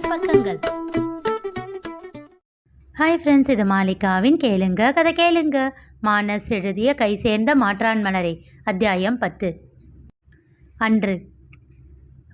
மானஸ் பக்கங்கள். Hi friends இது மாலிகாவின் கேளுங்க கதை கேளுங்க. மானஸ் எழுதிய கை சேர்ந்த மாற்றான் மலரை அத்தியாயம் பத்து. அன்று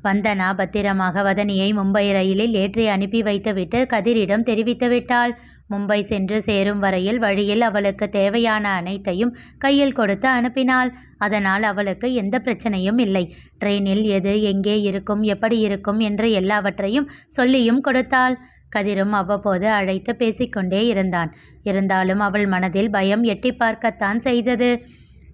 வந்தனா பத்திரமாக வதனியை மும்பை ரயிலில் ஏற்றி அனுப்பி வைத்துவிட்டு கதிரிடம் தெரிவித்து விட்டாள் மும்பை சென்று சேரும் வரையில் வழியில் அவளுக்கு தேவையான அனைத்தையும் கையில் கொடுத்து அனுப்பினாள். அதனால் அவளுக்கு எந்த பிரச்சனையும் இல்லை. ட்ரெயினில் எது எங்கே இருக்கும் எப்படி இருக்கும் என்று எல்லாவற்றையும் சொல்லியும் கொடுத்தாள். கதிரும் அவ்வப்போது அழைத்து பேசிக்கொண்டே இருந்தான். இருந்தாலும் அவள் மனதில் பயம் எட்டி பார்க்கத்தான் செய்தது.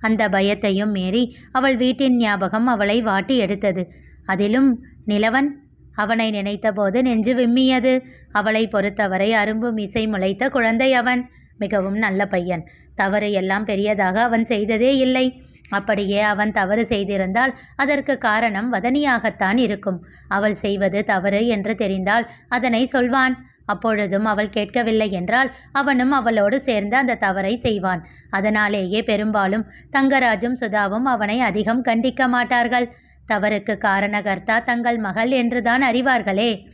அந்த பயத்தையும் மீறி அவள் வீட்டின் ஞாபகம் அவளை வாட்டி எடுத்தது. அதிலும் நிலவன் அவனை நினைத்தபோது நெஞ்சு விம்மியது. அவளை பொறுத்தவரை அரும்பு இசை முளைத்த குழந்தை அவன். மிகவும் நல்ல பையன். தவறு எல்லாம் பெரியதாக அவன் செய்ததே இல்லை. அப்படியே அவன் தவறு செய்திருந்தால் அதற்கு காரணம் வதனியாகத்தான் இருக்கும். அவள் செய்வது தவறு என்று தெரிந்தால் அதனை சொல்வான். அப்பொழுதும் அவள் கேட்கவில்லை என்றால் அவனும் அவளோடு சேர்ந்து அந்த தவறை செய்வான். அதனாலேயே பெரும்பாலும் தங்கராஜும் சுதாவும் அவனை அதிகம் கண்டிக்க மாட்டார்கள். தவறுக்கு காரணகர்த்தா தங்கள் மகள் என்றுதான் அறிவார்களே.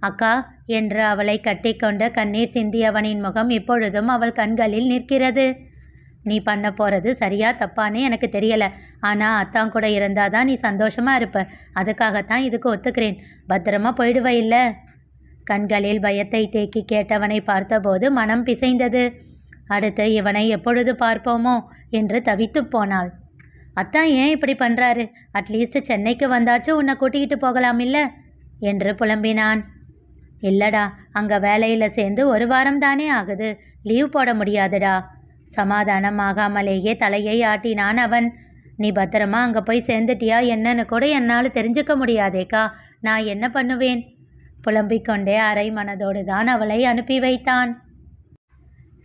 அக்கா என்று அவளை கட்டிக்கொண்டு கண்ணீர் சிந்தியவனின் முகம் இப்பொழுதும் அவள் கண்களில் நிற்கிறது. நீ பண்ண போகிறது சரியா தப்பான்னு எனக்கு தெரியல. ஆனால் அத்தான் கூட இருந்தால் தான் நீ சந்தோஷமா இருப்ப. அதுக்காகத்தான் இதுக்கு ஒத்துக்கிறேன். பத்திரமா போயிடுவ இல்ல? கண்களில் பயத்தை தேக்கி கேட்டவனை பார்த்தபோது மனம் பிசைந்தது. அடுத்து இவனை எப்பொழுது பார்ப்போமோ என்று தவித்து போனாள். அத்தான் ஏன் இப்படி பண்ணுறாரு அட்லீஸ்ட் சென்னைக்கு வந்தாச்சும் உன்னை கூட்டிக்கிட்டு போகலாம் இல்லை என்று புலம்பினான். இல்லடா அங்கே வேலையில் சேர்ந்து ஒரு வாரம் தானே ஆகுது. லீவ் போட முடியாதுடா. சமாதானமாகாமலேயே தலையை ஆட்டினான் அவன். நீ பத்திரமா அங்கே போய் சேர்ந்துட்டியா என்னன்னு கூட என்னால் தெரிஞ்சுக்க முடியாதேக்கா. நான் என்ன பண்ணுவேன்? புலம்பிக் கொண்டே அரை மனதோடு தான் அவளை அனுப்பி வைத்தான்.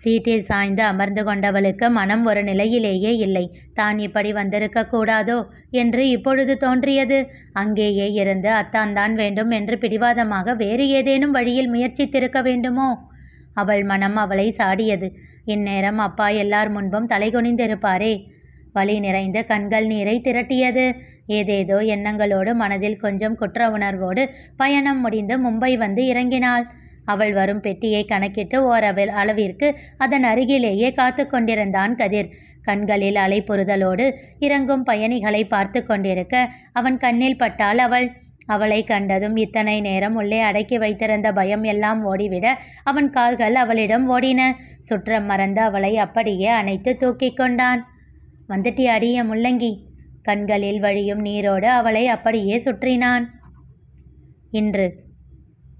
சீட்டில் சாய்ந்து அமர்ந்து கொண்டவளுக்கு மனம் ஒரு நிலையிலேயே இல்லை. தான் இப்படி வந்திருக்க கூடாதோ? என்று இப்பொழுது தோன்றியது. அங்கேயே இருந்து அத்தான் தான் வேண்டும் என்று பிடிவாதமாக வேறு ஏதேனும் வழியில் முயற்சித்திருக்க வேண்டுமோ? அவள் மனம் அவளை சாடியது. இந்நேரம் அப்பா எல்லார் முன்பும் தலைகுனிந்திருப்பாரே வழி நிறைந்த கண்கள் நீரை திரட்டியது. ஏதேதோ எண்ணங்களோடு மனதில் கொஞ்சம் குற்ற உணர்வோடு பயணம் முடிந்து மும்பை வந்து இறங்கினாள். அவள் வரும் பெட்டியை கணக்கிட்டு ஓரவில் அளவிற்கு அதன் அருகிலேயே காத்து கொண்டிருந்தான் கதிர். கண்களில் அலைப்புறுதலோடு இறங்கும் பயணிகளை பார்த்து கொண்டிருக்க அவன் கண்ணில் பட்டால் அவள் அவளை கண்டதும் இத்தனை நேரம் உள்ளே அடக்கி வைத்திருந்த பயம் எல்லாம் ஓடிவிட அவன் கால்கள் அவளிடம் ஓடின. சுற்றம் மறந்து அவளை அப்படியே அணைத்து தூக்கி கொண்டான். வந்துட்டி அடிய முள்ளங்கி? கண்களில் வழியும் நீரோடு அவளை அப்படியே சுற்றினான். இன்று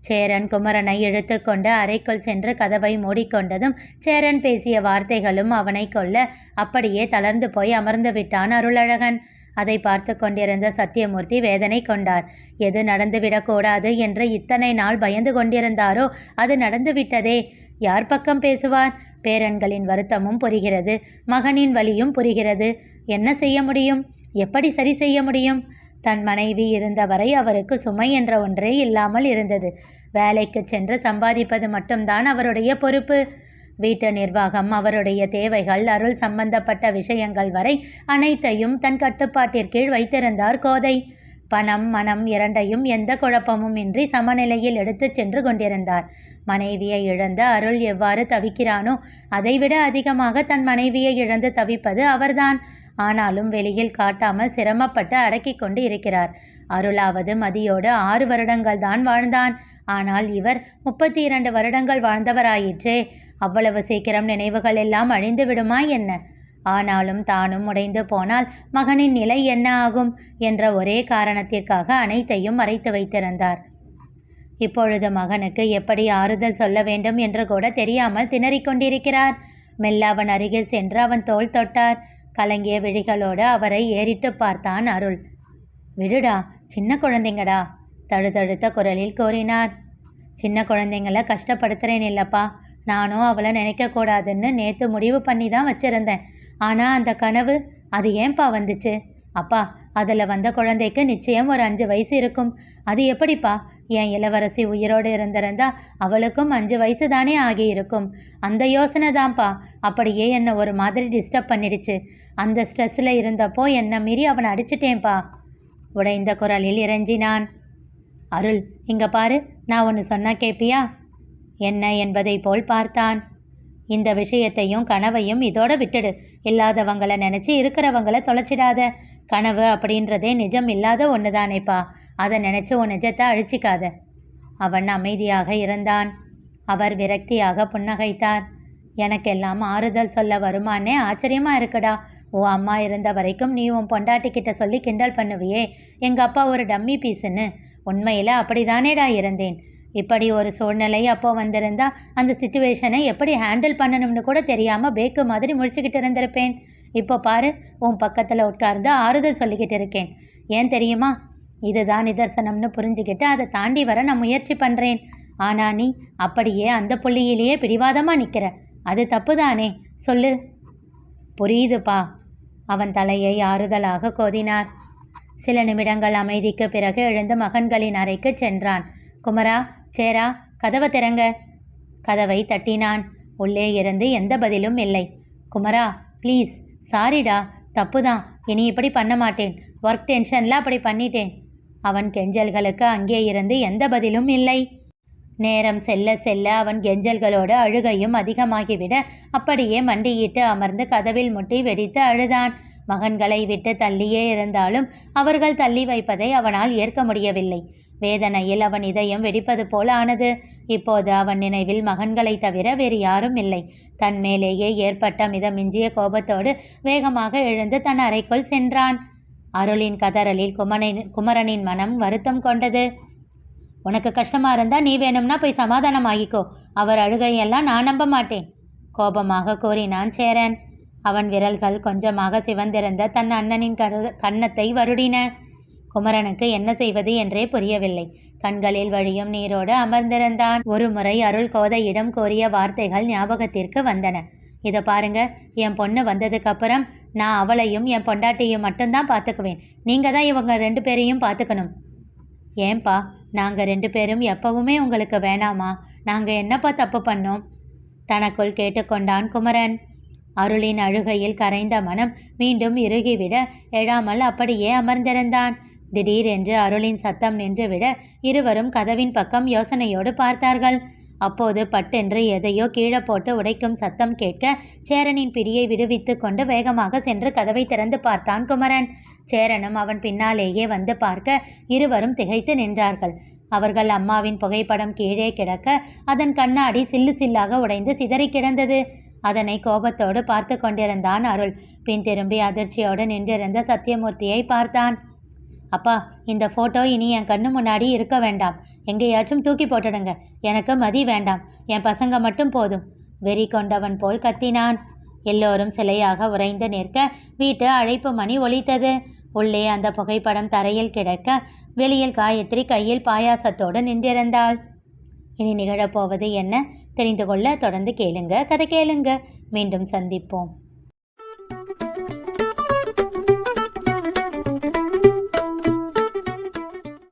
சேரன் குமரனை இழுத்துக்கொண்டு அறைக்குள் சென்று கதவை மூடிக்கொண்டதும் சேரன் பேசிய வார்த்தைகளும் அவனை கொல்ல அப்படியே தளர்ந்து போய் அமர்ந்து விட்டான் அருளழகன். அதை பார்த்து கொண்டிருந்த சத்தியமூர்த்தி வேதனை கொண்டார். எது நடந்துவிடக்கூடாது என்று இத்தனை நாள் பயந்து கொண்டிருந்தாரோ அது நடந்துவிட்டதே யார் பக்கம் பேசுவார்? பேரன்களின் வருத்தமும் புரிகிறது மகனின் வலியும் புரிகிறது. என்ன செய்ய முடியும்? எப்படி சரி செய்ய முடியும்? தன் மனைவி இருந்தவரை அவருக்கு சுமை என்ற ஒன்றே இல்லாமல் இருந்தது. வேலைக்கு சென்று சம்பாதிப்பது மட்டும்தான் அவருடைய பொறுப்பு. வீட்டு நிர்வாகம் அவருடைய தேவைகள் அருள் சம்பந்தப்பட்ட விஷயங்கள் வரை அனைத்தையும் தன் கட்டுப்பாட்டிற்கீழ் வைத்திருந்தார் கோதை. பணம் மனம் இரண்டையும் எந்த குழப்பமும் இன்றி சமநிலையில் எடுத்துச் சென்று கொண்டிருந்தார். மனைவியை இழந்த அருள் எவ்வாறு தவிக்கிறானோ அதைவிட அதிகமாக தன் மனைவியை இழந்து தவிப்பது அவர்தான். ஆனாலும் வெளியில் காட்டாமல் சிரமப்பட்டு அடக்கி கொண்டு இருக்கிறார். அருளாவது மதியோடு ஆறு வருடங்கள் தான் வாழ்ந்தான். ஆனால் இவர் முப்பத்தி இரண்டு வருடங்கள் வாழ்ந்தவராயிற்றே. அவ்வளவு சீக்கிரம் நினைவுகள் எல்லாம் அழிந்து விடுமா என்ன? ஆனாலும் தானும் உடைந்து போனால் மகனின் நிலை என்ன ஆகும்? என்ற ஒரே காரணத்திற்காக அனைத்தையும் மறைத்து வைத்திருந்தார். இப்பொழுது மகனுக்கு எப்படி ஆறுதல் சொல்ல வேண்டும் என்று கூட தெரியாமல் திணறிக் கொண்டிருக்கிறார். மெல்ல அவன் அருகில் சென்று அவன் தோள் தொட்டார். கலங்கிய விழிகளோடு அவரை ஏறிட்டு பார்த்தான் அருள். விடுடா சின்ன குழந்தைங்கடா தழுதழுத்த குரலில் கோரினார் சின்ன குழந்தைங்கள கஷ்டப்படுத்துகிறேன் இல்லப்பா. நானும் அவளை நினைக்கக்கூடாதுன்னு நேற்று முடிவு பண்ணி தான் வச்சுருந்தேன். ஆனால் அந்த கனவு அது ஏன்பா வந்துச்சு? அப்பா அதில் வந்த குழந்தைக்கு நிச்சயம் ஒரு அஞ்சு வயசு இருக்கும். அது எப்படிப்பா? என் இளவரசி உயிரோடு இருந்திருந்தா அவளுக்கும் அஞ்சு வயசு தானே ஆகியிருக்கும். அந்த யோசனை தான்ப்பா. அப்படியே என்னை ஒரு மாதிரி டிஸ்டர்ப் பண்ணிடுச்சு. அந்த ஸ்ட்ரெஸ்ஸில் இருந்தப்போ என்னை மீறி அவனை அடிச்சிட்டேன்ப்பா. உடைந்த குரலில் இறைஞ்சினான் அருள் இங்க பாரு நான் ஒன்று சொன்னா கேப்பியா? என்ன என்பதை போல் பார்த்தான். இந்த விஷயத்தையும் கனவையும் இதோட விட்டுடு. இல்லாதவங்களை நினச்சி இருக்கிறவங்கள தொலைச்சிடாத. கனவு அப்படின்றதே நிஜம் இல்லாத ஒன்று தானேப்பா அதை நினச்சி உன் நிஜத்தை அழிச்சிக்காத. அவன் அமைதியாக இருந்தான். அவர் விரக்தியாக புன்னகைத்தார். எனக்கெல்லாம் ஆறுதல் சொல்ல வருமானே? ஆச்சரியமாக இருக்குடா. உன் அம்மா இருந்த வரைக்கும் நீ உன் பொண்டாட்டிக்கிட்ட சொல்லி கிண்டல் பண்ணுவியே. எங்கள் அப்பா ஒரு டம்மி பீஸுன்னு. உண்மையில் அப்படிதானேடா இருந்தேன். இப்படி ஒரு சூழ்நிலை அப்போ வந்திருந்தா அந்த சுச்சுவேஷனை எப்படி ஹேண்டில் பண்ணணும்னு கூட தெரியாமல் பேக்கு மாதிரி முழிச்சுக்கிட்டு இருந்திருப்பேன். இப்போ பாரு உன் பக்கத்தில் உட்கார்ந்து ஆறுதல் சொல்லிக்கிட்டு இருக்கேன். ஏன் தெரியுமா? இதுதான் நிதர்சனம்னு புரிஞ்சுக்கிட்டு அதை தாண்டி வர நான் முயற்சி பண்ணுறேன் ஆனா நீ அப்படியே அந்த புள்ளியிலேயே பிடிவாதமாக நிற்கிற அது தப்பு தானே சொல்லு. புரியுதுப்பா. அவன் தலையை ஆறுதலாக கோதினார். சில நிமிடங்கள் அமைதிக்கு பிறகு எழுந்து மகன்களின் அறைக்கு சென்றான். குமரா சேரா கதவை திறங்க. கதவை தட்டினான். உள்ளே இருந்து எந்த பதிலும் இல்லை. குமரா ப்ளீஸ் சாரிடா தப்பு தான் இனி இப்படி பண்ண மாட்டேன். ஒர்க் டென்ஷனில் அப்படி பண்ணிட்டேன். அவன் கெஞ்சல்களுக்கு அங்கே இருந்து எந்த பதிலும் இல்லை. நேரம் செல்ல செல்ல அவன் கெஞ்சல்களோடு அழுகையும் அதிகமாகிவிட அப்படியே மண்டியிட்டு அமர்ந்து கதவில் முட்டி வெடித்து அழுதான். மகன்களை விட்டு தள்ளியே இருந்தாலும் அவர்கள் தள்ளி வைப்பதை அவனால் ஏற்க முடியவில்லை. வேதனையில் அவன் இதயம் வெடிப்பது போல ஆனது. இப்போது அவன் நினைவில் மகன்களை தவிர வேறு யாரும் இல்லை. தன் மேலேயே ஏற்பட்ட மிதமிஞ்சிய கோபத்தோடு வேகமாக எழுந்து தன் அறைக்குள் சென்றான். அருளின் கதறலில் குமரனின் குமரனின் மனம் வருத்தம் கொண்டது. உனக்கு கஷ்டமா இருந்தா நீ வேணும்னா போய் சமாதானம் ஆகிக்கோ. அவர் அழுகையெல்லாம் நான் நம்ப மாட்டேன் கோபமாக கூறினான் சேரன். அவன் விரல்கள் கொஞ்சமாக சிவந்திருந்த தன் அண்ணனின் கரு கன்னத்தை வருடின. குமரனுக்கு என்ன செய்வது என்றே புரியவில்லை. கண்களில் வழியும் நீரோடு அமர்ந்திருந்தான். ஒரு முறை அருள் கோதையிடம் கோரிய வார்த்தைகள் ஞாபகத்திற்கு வந்தன. இதை பாருங்க என் பொண்ணு வந்ததுக்கு அப்புறம் நான் அவளையும் என் பொண்டாட்டியும் மட்டும்தான் பார்த்துக்குவேன். நீங்கள் தான் இவங்க ரெண்டு பேரையும் பார்த்துக்கணும். ஏன்பா நாங்கள் ரெண்டு பேரும் எப்பவுமே உங்களுக்கு வேணாமா? நாங்கள் என்னப்பா தப்பு பண்ணோம்? தனக்குள் கேட்டுக்கொண்டான் குமரன். அருளின் அழுகையில் கரைந்த மனம் மீண்டும் இறுகிவிட எழாமல் அப்படியே அமர்ந்திருந்தான். திடீரென்று அருளின் சத்தம் நின்றுவிட இருவரும் கதவின் பக்கம் யோசனையோடு பார்த்தார்கள். அப்போது பட்டென்று எதையோ கீழே போட்டு உடைக்கும் சத்தம் கேட்க சேரனின் பிடியை விடுவித்து கொண்டு வேகமாக சென்று கதவை திறந்து பார்த்தான் குமரன். சேரனும் அவன் பின்னாலேயே வந்து பார்க்க இருவரும் திகைத்து நின்றார்கள். அவர்கள் அம்மாவின் புகைப்படம் கீழே கிடக்க அதன் கண்ணாடி சில்லு சில்லாக உடைந்து சிதறி கிடந்தது. அதனை கோபத்தோடு பார்த்து கொண்டிருந்தான் அருள். பின் திரும்பி அதிர்ச்சியோடு நின்றிருந்த சத்தியமூர்த்தியை பார்த்தான். அப்பா இந்த ஃபோட்டோ இனி என் கண்ணு முன்னாடி இருக்க வேண்டாம். எங்கேயாச்சும் தூக்கி போட்டுடுங்க. எனக்கு மதி வேண்டாம். என் பசங்க மட்டும் போதும். வெறி கொண்டவன் போல் கத்தினான். எல்லோரும் சிலையாக உறைந்து நிற்க வீட்டு அழைப்பு மணி ஒலித்தது. உள்ளே அந்த புகைப்படம் தரையில் கிடக்க வெளியில் காயத்ரி கையில் பாயாசத்தோடு நின்றிருந்தாள். இனி நிகழப்போவது என்ன? தெரிந்து கொள்ள தொடர்ந்து கேளுங்க. கதை கேளுங்க. மீண்டும் சந்திப்போம்.